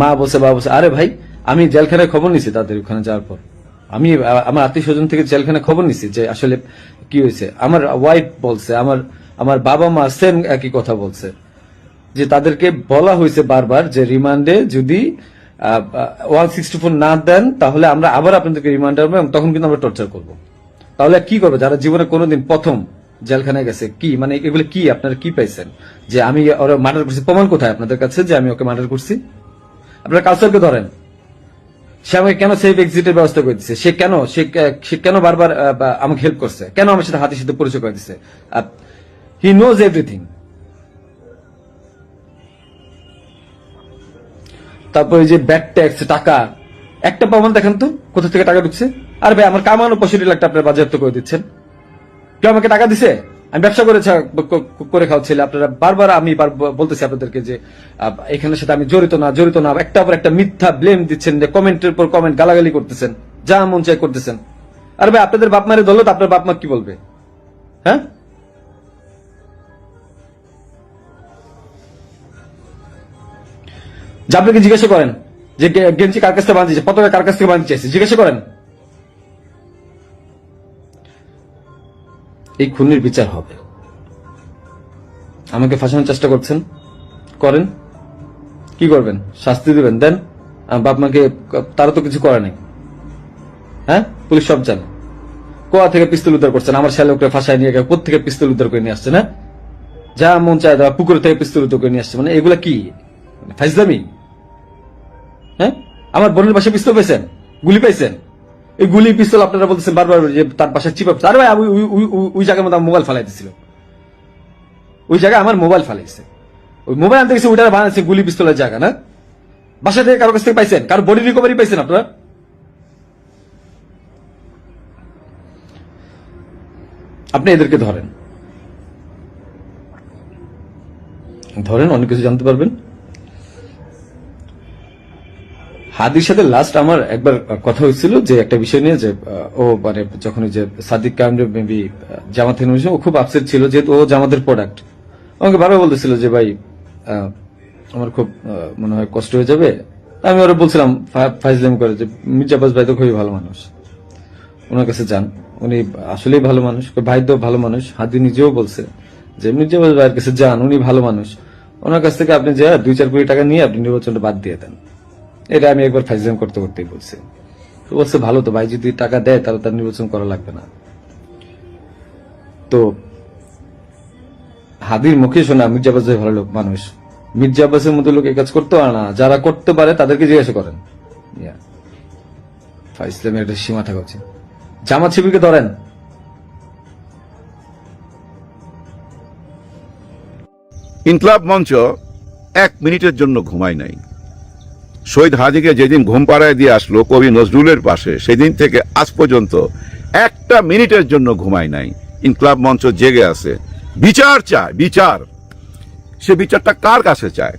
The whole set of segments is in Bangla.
মা বসে, বাবা বসে। আরে ভাই, আমি জেলখানায় খবর নিছি তাদের ওখানে যাওয়ার পর। আমি, আমার আত্মীয় স্বজন থেকে জেলখানায় খবর নিছি যে আসলে কি হয়েছে। আমার ওয়াইফ বলছে, আমার আমার বাবা মা সেম একই কথা বলছে, যে তাদেরকে বলা হয়েছে বারবার যে রিমান্ডে যদি ওয়ান সিক্সটি ফোর না দেন, তাহলে আমরা আবার আপনাদেরকে রিমান্ড আনব এবং তখন কিন্তু আমরা টর্চার করব। তাহলে কি করবে? যারা জীবনে কোনোদিন প্রথম জেলখানায় গেছে, কি মানে এগুলো কি? আপনারা কি পাইছেন? যে আমি ওরা মার্ডার করছি। প্রমাণ কোথায় আপনাদের কাছে যে আমি ওকে মার্ডার করছি? আপনারা কালচারকে ধরেন। সে আমাকে কেন সেফ এক্সিটের ব্যবস্থা করে দিচ্ছে সে কেন? সে কেন বারবার আমাকে হেল্প করছে? কেন আমার সাথে হাতের সাথে পরিচয় করে দিচ্ছে হি নোজ এভরিথিং তারপরে যে ব্যাট ট্যাক্স টাকা, একটা প্রমাণ দেখেন তো, কোথা থেকে টাকা ঢুকছে? আর ভাই, আমার কামানো পঁয়ষট্টি লাখ টাকা আপনারা বাজেয়াপ্ত করে দিচ্ছেন। কেউ আমাকে টাকা দিছে? আমি ব্যবসা করে করে খাওয়াচ্ছিল। আপনারা বারবার আমি বলতেছি আপনাদেরকে যে এখানের সাথে আমি জড়িত না জড়িত না। একটা পর একটা মিথ্যা ব্লেম দিচ্ছেন যে, কমেন্টের পর কমেন্ট গালাগালি করতেছেন, যা মন চাই করতেছেন। আর ভাই, আপনাদের বাপ মারে ধরলো তো আপনার বাপ মা কি বলবে? হ্যাঁ? যে আপনাকে জিজ্ঞাসা করেন? যে গেঞ্জি কার কাছ থেকে বাঁধিয়েছে পতাকা কার কাছ থেকে বাঁধতে চাইছে জিজ্ঞাসা করেন। এই খুনির বিচার হবে। আমাকে ফাঁসানোর চেষ্টা করছেন। করেন। কি করবেন? শাস্তি দিবেন। দেন বাপ মাকে, তারা তো কিছু করে নাই। হ্যাঁ? পুলিশ সব জানে। কোয়া থেকে পিস্তল উদ্ধার করছেন? আমার ওকে ফাঁসায় নিয়ে গিয়ে থেকে পিস্তল উদ্ধার করে নিয়ে আসছে, না? যা মন চায় দেওয়া, পুকুর থেকে পিস্তল উদ্ধার করে নিয়ে আসছে। মানে এগুলা কি? ফাইজলামি? হ্যাঁ? আমার বোনের বাসায় পিস্তল পেয়েছেন? গুলি পাইছেন এই গুলি পিস্তল আপনারা বলতেছেন বারবার যে তার বাসায় চিপ আরে ভাই, আমি ওই- জায়গার মধ্যে মোবাইল ফালাই দিছিল ওই জায়গায় আমার মোবাইল ফালাইছে। ওই মোবাইল আনতে গেছে ওইটা বানাচ্ছে গুলি পিস্তলের জায়গা, না? বাসা থেকে কারও কাছ থেকে পাইছেন? কারও বডি রিকভারি পাইছেন আপনারা? আপনি এদেরকে ধরেন। ধরেন, অনেক কিছু জানতে পারবেন। হাদির সাথে লাস্ট আমার একবার কথা হয়েছিল যে একটা বিষয় নিয়ে যে ও মানে যখন যে সাদিক কামরে মেবি জামাত ও খুব আপসেট ছিল যেহেতু ও জামাতের প্রোডাক্ট আমাকে বারবার বলতেছিল যে, ভাই আমার খুব মনে হয় কষ্ট হয়ে যাবে। আমি ওরা বলছিলাম ফাইজলাম করে যে মির্জাবাজ ভাই তো খুবই ভালো মানুষ। ওনার কাছে যান। উনি আসলেই ভালো মানুষ ভাই তো ভালো মানুষ। হাদি নিজেও বলছে যে মির্জাবাজ ভাইয়ের কাছে যান, উনি ভালো মানুষ। ওনার কাছ থেকে আপনি যা দুই চার কোটি টাকা নিয়ে আপনি নির্বাচনটা বাদ দিয়ে দেন। এটা আমি একবার ফাইজলাম করতে করতেই বলছি। বলছে, ভালো তো ভাই, যদি টাকা দেয়, তাহলে তার নির্বাচন করা লাগবে না। তো হাদির মুখে শোনা মির্জাবাজ ভাই ভালো লোক, মানুষ। মির্জা মতো লোক কাজ করতে পারে না। যারা করতে পারে, তাদেরকে জিজ্ঞাসা করেন। ইসলামের একটা সীমা থাকা উচিত। জামাত শিবিরকে ধরেন। ইনকলাব মঞ্চ এক মিনিটের জন্য ঘুমায় নাই। শহীদ হাজিকে যেদিন ঘুম পাড়ায় দিয়ে আসলো কবি নজরুলের পাশে, সেদিন থেকে আজ পর্যন্ত একটা মিনিটের জন্য ঘুমায় নাই। ইনকলাব মঞ্চ জেগে আছে। বিচার চায়, বিচার। সে বিচারটা কার কাছে চায়?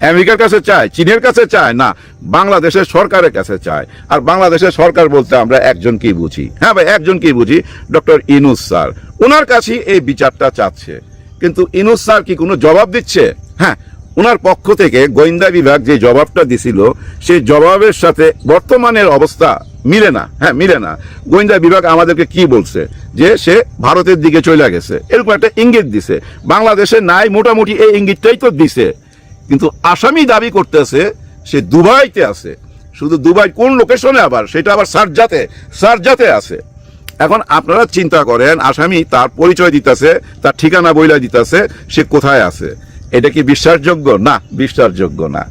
আমেরিকার কাছে চায়, চীনের কাছে চায়? না, বাংলাদেশের সরকারের কাছে চায়। আর বাংলাদেশের সরকার বলতে আমরা একজনকেই বুঝি? হ্যাঁ ভাই একজনকেই বুঝি? Doctor Yunus sir. ওনার কাছেই এই বিচারটা চাচ্ছে। কিন্তু ইনুস স্যার কি কোনো জবাব দিচ্ছে? হ্যাঁ ওনার পক্ষ থেকে গোয়েন্দা বিভাগ যে জবাবটা দিছিল সেই জবাবের সাথে বর্তমানের অবস্থা মিলে না। হ্যাঁ মিলে না। গোয়েন্দা বিভাগ আমাদেরকে কি বলছে? যে সে ভারতের দিকে চলে গেছে। এরকম একটা ইঙ্গিত দিছে। বাংলাদেশে নাই মোটামুটি এই ইঙ্গিতটাই তো দিছে। কিন্তু আসামি দাবি করতেছে, সে দুবাইতে আছে। শুধু দুবাই কোন লোকেশনে আবার? সেটা আবার সারজাতে সারজাতে আছে। এখন আপনারা চিন্তা করেন, আসামি তার পরিচয় দিতেছে, তার ঠিকানা বইলা দিতেছে, সে কোথায় আছে? এটা কি বিশ্বাসযোগ্য? না বিশ্বাসযোগ্য না।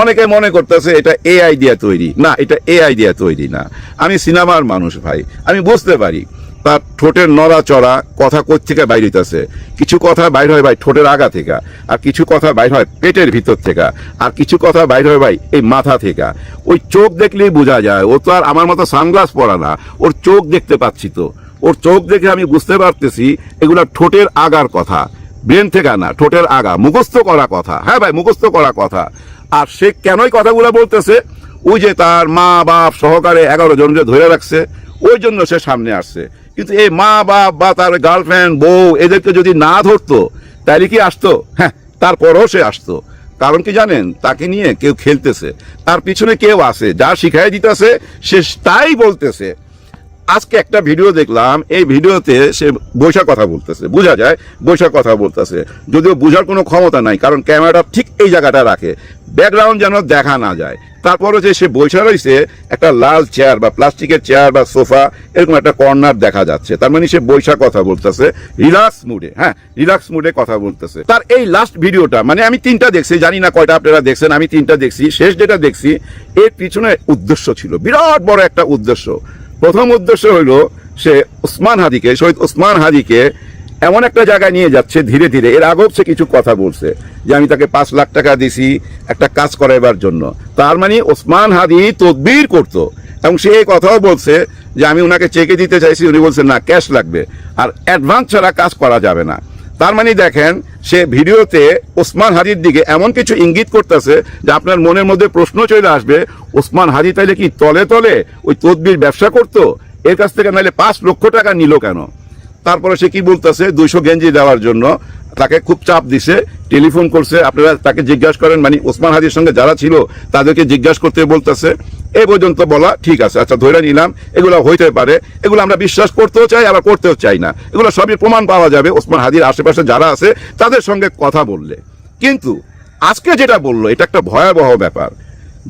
অনেকে মনে করতেছে এটা এ আইডিয়া তৈরি। না, এটা এ আইডিয়া তৈরি না। আমি সিনেমার মানুষ ভাই, আমি বুঝতে পারি। তার ঠোঁটের নড়া চড়া কথা থেকে বাইর হইতেছে? কিছু কথা বাইর হয় ভাই ঠোঁটের আগা থেকে, আর কিছু কথা বাইর হয় পেটের ভিতর থেকে, আর কিছু কথা বাইর হয় ভাই এই মাথা থেকে। ওই চোখ দেখলেই বোঝা যায়, ও তো আর আমার মতো সানগ্লাস পরা না, ওর চোখ দেখতে পাচ্ছি তো। ওর চোখ দেখে আমি বুঝতে পারতেছি এগুলা ঠোঁটের আগার কথা। ব্রেন থেকে না, ঠোঁটের আগা, মুখস্থ করা কথা। হ্যাঁ ভাই, মুখস্থ করা কথা। আর সে কেনই কথাগুলো বলতেছে? ওই যে তার মা বাপ সহকারে এগারো জনকে ধরে রাখছে, ওই জন্য সে সামনে আসছে। কিন্তু এই মা বাপ বা তার গার্লফ্রেন্ড, বউ, এদেরকে যদি না ধরতো তাহলে কি আসতো? হ্যাঁ তারপরেও সে আসতো। কারণ কি জানেন, তাকে নিয়ে কেউ খেলতেছে। তার পিছনে কেউ আছে, যা শিখাই দিতেছে, সে তাই বলতেছে। আজকে একটা ভিডিও দেখলাম, এই ভিডিওতে সে বৈশা কথা বলতেছে। বোঝা যায় বৈশা কথা বলতেছে। যদিও বোঝার কোনো ক্ষমতা নাই, কারণ ক্যামেরাটা ঠিক এই জায়গাটা রাখে। ব্যাকগ্রাউন্ড যেন দেখা না যায়। তারপর হচ্ছে সে বৈশা রয়েছে, একটা লাল চেয়ার বা প্লাস্টিকের চেয়ার বা সোফা, এরকম একটা কর্নার দেখা যাচ্ছে। তার মানে সে বৈশা কথা বলতেছে। রিল্যাক্স মুডে হ্যাঁ রিল্যাক্স মুডে কথা বলতেছে। তার এই লাস্ট ভিডিওটা মানে আমি তিনটা দেখছি, জানি না কয়টা আপনারা দেখছেন, আমি তিনটা দেখছি, শেষ যেটা দেখছি, এর পিছনে উদ্দেশ্য ছিল। বিরাট বড় একটা উদ্দেশ্য। প্রথম উদ্দেশ্য হইল সে ওসমান হাদিকে, শহীদ ওসমান হাদিকে এমন একটা জায়গায় নিয়ে যাচ্ছে ধীরে ধীরে। এর আগেও সে কিছু কথা বলছে যে আমি তাকে পাঁচ লাখ টাকা দিছি, একটা কাজ করাইবার জন্য। তার মানে ওসমান হাদি তদবির করত এবং সে এই কথাও বলছে যে আমি ওনাকে চেকে দিতে চাইছি, উনি বলছেন না, ক্যাশ লাগবে। আর অ্যাডভান্স ছাড়া কাজ করা যাবে না। তার মানে দেখেন, সে ভিডিওতে ওসমান হাজির দিকে এমন কিছু ইঙ্গিত করতেছে যে আপনার মনের মধ্যে প্রশ্ন চলে আসবে, ওসমান হাজি তাইলে কি তলে তলে ওই তদবির ব্যবসা করতো? এর কাছ থেকে নাহলে পাঁচ লক্ষ টাকা নিল কেন? তারপরে সে কি বলতেছে, দুইশো গেঞ্জি দেওয়ার জন্য। তাকে খুব চাপ দিছে, টেলিফোন করছে, আপনারা তাকে জিজ্ঞাসা করেন মানে ওসমান হাদির সঙ্গে যারা ছিল, তাদেরকে জিজ্ঞাসা করতে বলতেছে। এই পর্যন্ত বলা ঠিক আছে আচ্ছা ধরে নিলাম, এগুলো হইতে পারে, এগুলো আমরা বিশ্বাস করতেও চাই, আবার করতেও চাই না। এগুলো সবই প্রমাণ পাওয়া যাবে, ওসমান হাদির আশেপাশে যারা আছে, তাদের সঙ্গে কথা বললে। কিন্তু আজকে যেটা বলল, এটা একটা ভয়াবহ ব্যাপার,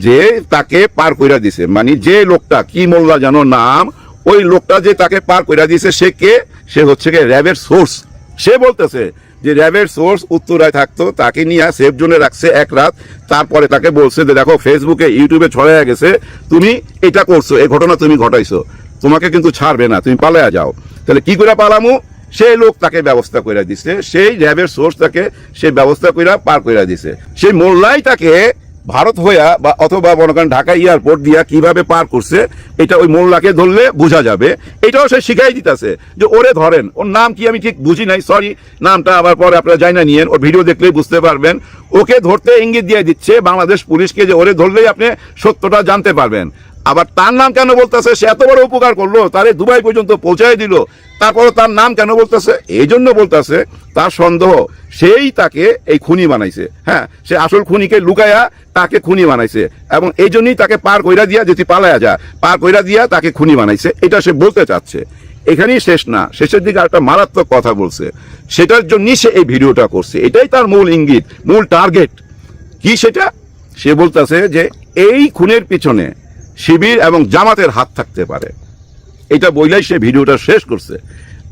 যে তাকে পার কইরা দিছে। মানে যে লোকটা, কি মোল্লা জানো নাম, ওই লোকটা যে তাকে পার কইরা দিছে, সে কে? সে হচ্ছে র্যাবের সোর্স। সে বলতেছে যে র্যাবের সোর্স উত্তরায় থাকতো, তাকে নিয়ে সেফ জোনে রাখছে এক রাত। তারপরে তাকে বলছে যে, দেখো ফেসবুকে ইউটিউবে ছড়াইয়া গেছে। তুমি এটা করছ, এই ঘটনা তুমি ঘটাইছো। তোমাকে কিন্তু ছাড়বে না, তুমি পালায়া যাও। তাহলে কি করে পালামু? সেই লোক তাকে ব্যবস্থা করে দিছে, সেই র্যাবের সোর্স তাকে সেই ব্যবস্থা করে পার করে দিছে। সেই মোল্লাই তাকে ভারত হইয়া বা অথবা মনে করেন ঢাকা এয়ারপোর্ট দিয়া কীভাবে পার করছে, এটা ওই মোল্লাকে ধরলে বোঝা যাবে। এটাও সে শিখাই দিতেছে যে, ওরে ধরেন, ওর নাম কি আমি ঠিক বুঝি নাই সরি নামটা আবার পরে আপনারা যাই না নিয়েন, ওর ভিডিও দেখলেই বুঝতে পারবেন। ওকে ধরতে ইঙ্গিত দিয়ে দিচ্ছে বাংলাদেশ পুলিশকে যে, ওরে ধরলেই আপনি সত্যটা জানতে পারবেন। আবার তার নাম কেন বলতেছে? সে এত বড় উপকার করল, তারে দুবাই পর্যন্ত পৌঁছায় দিল। তারপরে তার নাম কেন বলতেছে? এই জন্য বলতেছে, তার সন্দেহ, সেই তাকে এই খুনি বানাইছে। হ্যাঁ সে আসল খুনিকে লুকায়া তাকে খুনি বানাইছে এবং এই জন্যই তাকে পার কইরা দিয়া যদি পালায়া যা পার কইরা দিয়া তাকে খুনি বানাইছে। এটা সে বলতে চাচ্ছে। এখানেই শেষ না। শেষের দিকে একটা মারাত্মক কথা বলছে। সেটার জন্যই সে এই ভিডিওটা করছে। এটাই তার মূল ইঙ্গিত, মূল টার্গেট। কি সেটা? সে বলতেছে যে, এই খুনের পিছনে শিবির এবং জামাতের হাত থাকতে পারে। এটা বইলাই সে ভিডিওটা শেষ করছে।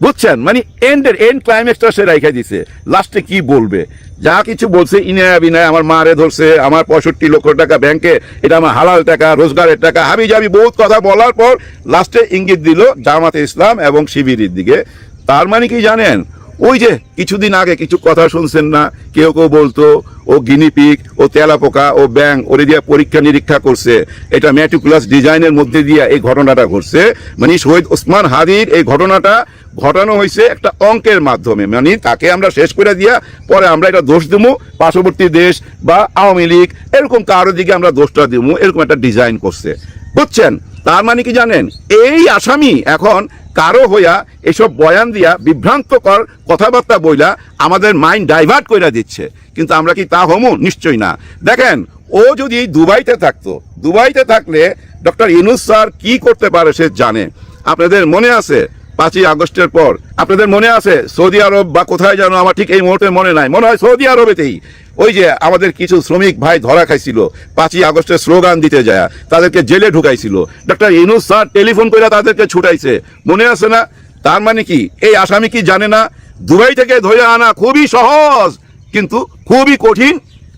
বুঝছেন? মানে এন্ডের, এন্ড ক্লাইম্যাক্সটা সে রেখে দিছে। লাস্টে কি বলবে? যা কিছু বলছে, ইনায়া বিনায়, আমার মারে ধরছে, আমার পঁয়ষট্টি লক্ষ টাকা ব্যাংকে, এটা আমার হালাল টাকা, রোজগারের টাকা হাবি যাবি বহুত কথা বলার পর লাস্টে ইঙ্গিত দিল জামাতে ইসলাম এবং শিবিরের দিকে। তার মানে কি জানেন? ওই যে কিছুদিন আগে কিছু কথা শুনছেন না, কেউ কেউ বলতো, ও গিনিপিক ও তেলাপোকা, ও ব্যাং, ওরে দিয়ে পরীক্ষা নিরীক্ষা করছে। এটা ম্যাটিকুলাস ডিজাইনের মধ্যে দিয়ে এই ঘটনাটা ঘটছে। মানে শহীদ ওসমান হাদির এই ঘটনাটা ঘটানো হয়েছে একটা অঙ্কের মাধ্যমে। মানে তাকে আমরা শেষ করে দিয়া পরে আমরা এটা দোষ দেবো পার্শ্ববর্তী দেশ বা আওয়ামী লীগ, এরকম কারও দিকে আমরা দোষটা দেবো এরকম একটা ডিজাইন করছে। বুঝছেন? তার মানে কি জানেন? এই আসামি এখন কারও হইয়া এসব বয়ান দিয়া বিভ্রান্তকর কথাবার্তা বইলা আমাদের মাইন্ড ডাইভার্ট করে দিচ্ছে। কিন্তু আমরা কি তা হমু? নিশ্চয়ই না। দেখেন, ও যদি দুবাইতে থাকতো, দুবাইতে থাকলে ডক্টর ইনুস স্যার কী করতে পারে সে জানে। আপনাদের মনে আছে পাঁচই আগস্টের পর। আপনাদের মনে আছে সৌদি আরব বা কোথায় যেন আমার ঠিক এই মুহূর্তে মনে নাই। মনে হয় সৌদি আরবেতেই ওই যে আমাদের কিছু শ্রমিক ভাই ধরা খাইছিল, পাঁচই আগস্টের স্লোগান দিতে যায়, তাদেরকে জেলে ঢুকাইছিল। ডক্টর ইনুস স্যার টেলিফোন করে তাদেরকে ছুটাইছে। মনে আছে না? তার মানে কি? এই আসামি কি জানে না? দুবাই থেকে ধরে আনা খুবই সহজ, কিন্তু খুবই কঠিন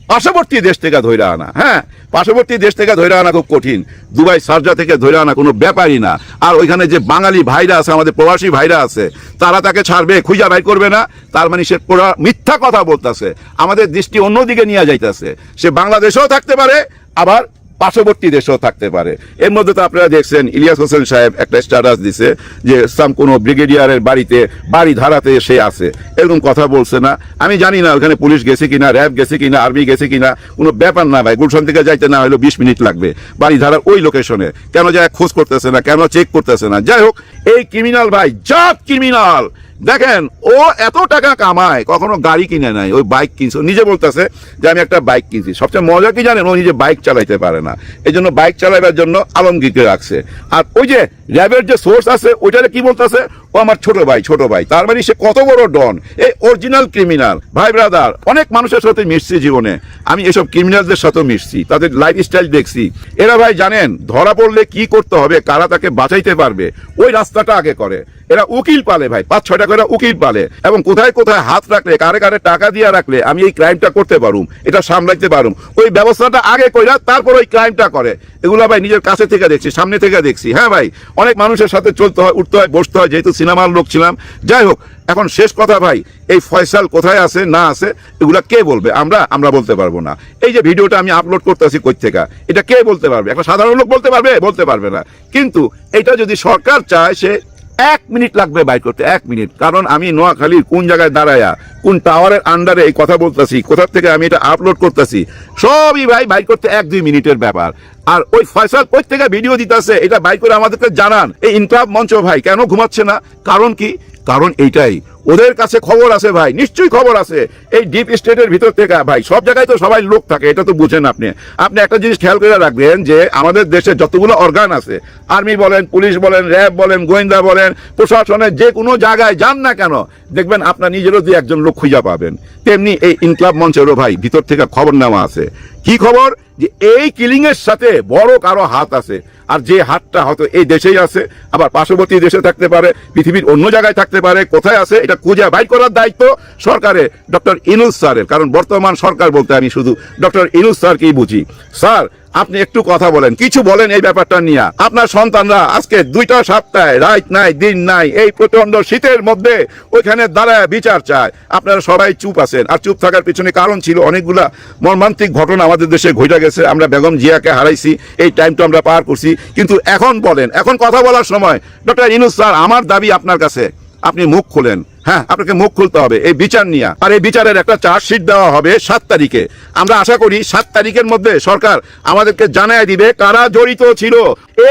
পার্শ্ববর্তী দেশ থেকে ধরে আনা হ্যাঁ? পার্শ্ববর্তী দেশ থেকে ধরে আনা খুব কঠিন। দুবাই সার্জা থেকে ধরে আনা কোনো ব্যাপারই না। আর ওইখানে যে বাঙালি ভাইরা আছে, আমাদের প্রবাসী ভাইরা আছে, তারা তাকে ছাড়বে, খুঁজা ভাই করবে না। তার মানে সে মিথ্যা কথা বলতেছে। আমাদের দৃষ্টি অন্যদিকে নিয়ে যাইতেছে। সে বাংলাদেশেও থাকতে পারে, আবার পার্শ্ববর্তী দেশেও থাকতে পারে। এর মধ্যে তো আপনারা দেখছেন, ইলিয়াস হোসেন সাহেব একটা স্ট্যাটাস দিছে যে সাম কোনো ব্রিগেডিয়ারের বাড়িতে বাড়ি ধারাতে সে আছে। এরকম কথা বলছে না। আমি জানি না ওখানে পুলিশ গেছে কিনা, র্যাব গেছে কিনা, আর্মি গেছে কিনা, কোনো ব্যাপার না ভাই। গুলশান থেকে যাইতে না হলো বিশ মিনিট লাগবে বাড়ি ধারার ওই লোকেশনে কেন যায় খোঁজ করতেছে না, কেন চেক করতেছে না? যাই হোক, এই ক্রিমিনাল ভাই, জাত ক্রিমিনাল দেখেন, ও এত টাকা কামায়, কখনো গাড়ি কিনে নাই, ওই বাইক কিনছে। নিজে বলতেছে যে, আমি একটা বাইক কিনছি। সবচেয়ে মজা কি জানেন? ও নিজে বাইক চালাইতে পারে না। এই জন্য বাইক চালাইবার জন্য আলমগীরকে রাখছে। আর ওই যে র্যাবের যে সোর্স আছে, ওইটারে কি বলতেছে? ও আমার ছোট ভাই ছোট ভাই। তার মানে সে কত বড় ডন। এই অরিজিনাল ক্রিমিনাল ভাই ব্রাদার অনেক মানুষের সাথে মিশছি জীবনে। আমি এসব ক্রিমিনালদের সাথে মিশছি, তাদের লাইফ স্টাইল দেখছি। এরা ভাই জানেন, ধরা পড়লে কি করতে হবে, কারা তাকে বাঁচাইতে পারবে? ওই রাস্তাটা আগে করে। এরা উকিল পালে ভাই, পাঁচ, ছয়টা করে উকিল পালে। এবং কোথায় কোথায় হাত রাখলে, কারে কারে টাকা দিয়ে রাখলে, আমি এই ক্রাইমটা করতে পারুম, এটা সামলাইতে পারুম। ওই ব্যবস্থাটা আগে কইরা, তারপর ওই ক্রাইমটা করে। এগুলো ভাই নিজের কাছে থেকে দেখছি, সামনে থেকে দেখছি। হ্যাঁ ভাই অনেক মানুষের সাথে চলতে হয়, উঠতে হয়, বসতে হয়, যেহেতু সিনেমার লোক ছিলাম। যাই হোক, এখন শেষ কথা ভাই, এই ফয়সাল কোথায় আছে, না আছে, এগুলা কে বলবে? আমরা আমরা বলতে পারব না। এই যে ভিডিওটা আমি আপলোড করতেছি কই থেকে এটা কে বলতে পারবে? একটা সাধারণ লোক বলতে পারবে? বলতে পারবে না। কিন্তু এটা যদি সরকার চায়, সে এক মিনিট লাগবে বাইর করতে, এক মিনিট। কারণ আমি নোয়াখালীর কোন জায়গায় দাঁড়ায়া, কোন টাওয়ারের আন্ডারে এই কথা বলতেছি কোথার থেকে আমি এটা আপলোড করতেছি, সবই ভাই বাইর করতে এক দুই মিনিটের ব্যাপার। আর ওই ফয়সাল থেকে ভিডিও দিতেছে, এটা বাইর করে আমাদেরকে জানান। এই ইনকাম মঞ্চ ভাই কেন ঘুমাচ্ছে না? কারণ কি? কারণ এইটাই ওদের কাছে খবর আছে ভাই, নিশ্চয়ই খবর আছে। এই ডিপ স্টেটের ভিতর থেকে ভাই, সব জায়গায় তো সবাই লোক থাকে, এটা তো বুঝেন আপনি। আপনি একটা জিনিস খেয়াল করে রাখবেন যে, আমাদের দেশে যতগুলো অর্গান আছে আর্মি বলেন পুলিশ বলেন র্যাব বলেন, গোয়েন্দা বলেন প্রশাসনের যে কোনো জায়গায় যান না কেন, দেখবেন আপনার নিজেরও দিয়ে একজন লোক খুঁজা পাবেন। তেমনি এই ইনকলাব মঞ্চেরও ভাই, ভিতর থেকে খবর নেওয়া আছে। কি খবর? যে এই কিলিং এর সাথে বড় কারও হাত আছে। আর যে হাতটা হয়তো এই দেশেই আছে, আবার পার্শ্ববর্তী দেশে থাকতে পারে, পৃথিবীর অন্য জায়গায় থাকতে পারে, কোথায় আছে, এটা খুঁজে বাইর করার দায়িত্ব সরকারের ডক্টর ইনুস স্যারের। কারণ বর্তমান সরকার বলতে আমি শুধু ডক্টর ইনুস স্যারকেই বুঝি। স্যার আপনি একটু কথা বলেন, কিছু বলেন এই ব্যাপারটা নিয়ে। আপনার সন্তানরা আজকে দুইটা সপ্তাহে, রাত নাই, দিন নাই, এই প্রচণ্ড শীতের মধ্যে ওইখানে দাঁড়ায় বিচার চায়। আপনারা সবাই চুপ আছেন। আর চুপ থাকার পিছনে কারণ ছিল অনেকগুলা মর্মান্তিক ঘটনা আমাদের দেশে ঘটে গেছে। আমরা বেগম জিয়াকে হারাইছি, এই টাইমটা আমরা পার করছি। কিন্তু এখন বলেন, এখন কথা বলার সময় ডক্টর ইনুস স্যার, আমার দাবি আপনার কাছে। আপনি মুখ খোলেন। হ্যাঁ আপনাকে মুখ খুলতে হবে। এই বিচার নিয়ে। আর এই বিচারের একটা চার্জশিট দেওয়া হবে সাত তারিখে। আমরা আশা করি সাত তারিখের মধ্যে সরকার আমাদেরকে জানায় দিবে কারা জড়িত ছিল।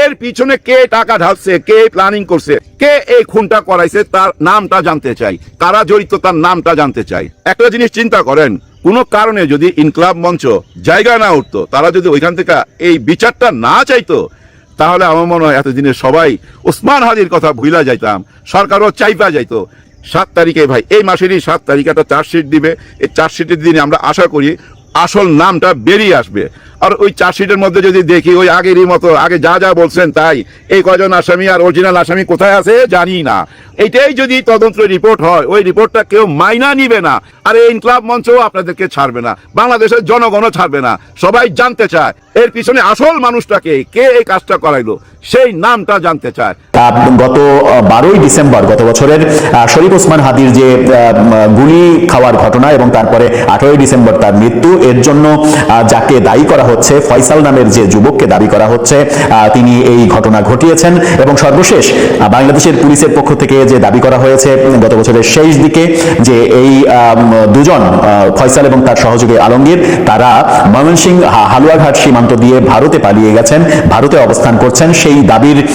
এর পিছনে কে টাকা ঢালছে, কে প্ল্যানিং করছে, কে এই খুনটা করাইছে, তার নামটা জানতে চাই। কারা জড়িত, তার নামটা জানতে চাই। একটা জিনিস চিন্তা করেন, কোনো কারণে যদি ইনকলাব মঞ্চ জায়গা না উঠতো, তারা যদি ওইখান থেকে এই বিচারটা না চাইতো, তাহলে আমার মনে হয় এতদিনে সবাই ওসমান হাজির কথা ভুলা যাইতাম, সরকারও চাইপা যাইতো। সাত তারিখে ভাই, এই মাসেরই সাত তারিখ একটা চার্জশিট দিবে। এই চার্জশিটের দিনে আমরা আশা করি আসল নামটা বেরিয়ে আসবে। আর ওই চার্জশিটের মধ্যে যদি দেখি, ওই আগেরই মতো, আগে যা যা বলছেন তাই। এই কজন আসামি আর অরিজিনাল আসামি কোথায় আছে জানি না। এইটাই যদি তদন্ত রিপোর্ট হয়, ওই রিপোর্টটা কেউ মাইনা নিবে না। আর এই ইনকলাব মঞ্চও আপনাদেরকে ছাড়বে না। বাংলাদেশের জনগণও ছাড়বে না। সবাই জানতে চায়, এর পিছনে আসল মানুষটাকে কে এই কাজটা করাইলো? সেই নামটা জানতে চায়। গত বারোই ডিসেম্বর গত বছরের শরীফ ওসমান হাদির যে গুলি খাওয়ার ঘটনা এবং তারপরে আঠারোই ডিসেম্বর তার মৃত্যু, এর জন্য যাকে দায়ী করা হচ্ছে, ফয়সাল নামের যে যুবককে দাবি করা হচ্ছে তিনি এই ঘটনা ঘটিয়েছেন এবং সর্বশেষ বাংলাদেশের পুলিশের পক্ষ থেকে যে দাবি করা হয়েছে গত বছরের শেষ দিকে, যে এই দুজন ফয়সাল এবং তার সহযোগী আলমগীর, তারা ময়মনসিংহ হালুয়াঘাট সীমান্ত দিয়ে ভারতে পালিয়ে গেছেন, ভারতে অবস্থান করছেন, সেই দাবির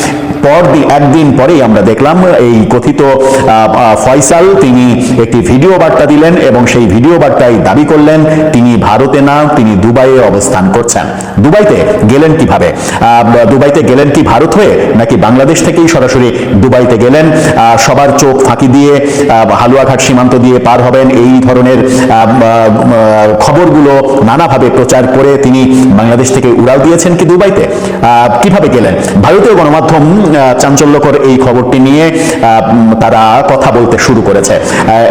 পর দি- একদিন পরেই আমরা দেখলাম, এই কথিত ফয়সাল তিনি একটি ভিডিও বার্তা দিলেন এবং সেই ভিডিও বার্তায় দাবি করলেন, তিনি ভারতে না, তিনি দুবাইয়ে অবস্থান করছেন। দুবাইতে গেলেন কীভাবে? দুবাইতে গেলেন কি ভারত হয়ে, নাকি বাংলাদেশ থেকেই সরাসরি দুবাইতে গেলেন? সবার চোখ ফাঁকি দিয়ে হালুয়াঘাট সীমান্ত দিয়ে পার হবেন। এই ধরনের খবরগুলো নানাভাবে প্রচার করে তিনি বাংলাদেশ থেকে উড়াল দিয়েছেন কি দুবাইতে? কীভাবে গেলেন? ভারতীয় গণমাধ্যম চাঞ্চল্যকর এই খবরটি নিয়ে তারা কথা বলতে শুরু করেছে।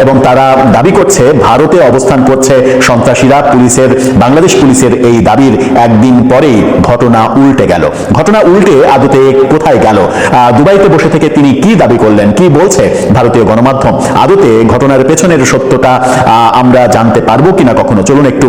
এবং তারা দাবি করছে, ভারতে অবস্থান করছে সন্ত্রাসীরা, পুলিশের, বাংলাদেশ পুলিশের এই দাবির একদিন পরেই ঘটনা উল্টে গেল। ঘটনা উল্টে আদতে কোথায় গেল? দুবাইতে বসে থেকে তিনি কি দাবি করলেন? কি বলছে ভারতীয় গণমাধ্যম? আদতে ঘটনার পেছনের সত্যটা আমরা জানতে পারব কিনা কখনো? চলুন একটু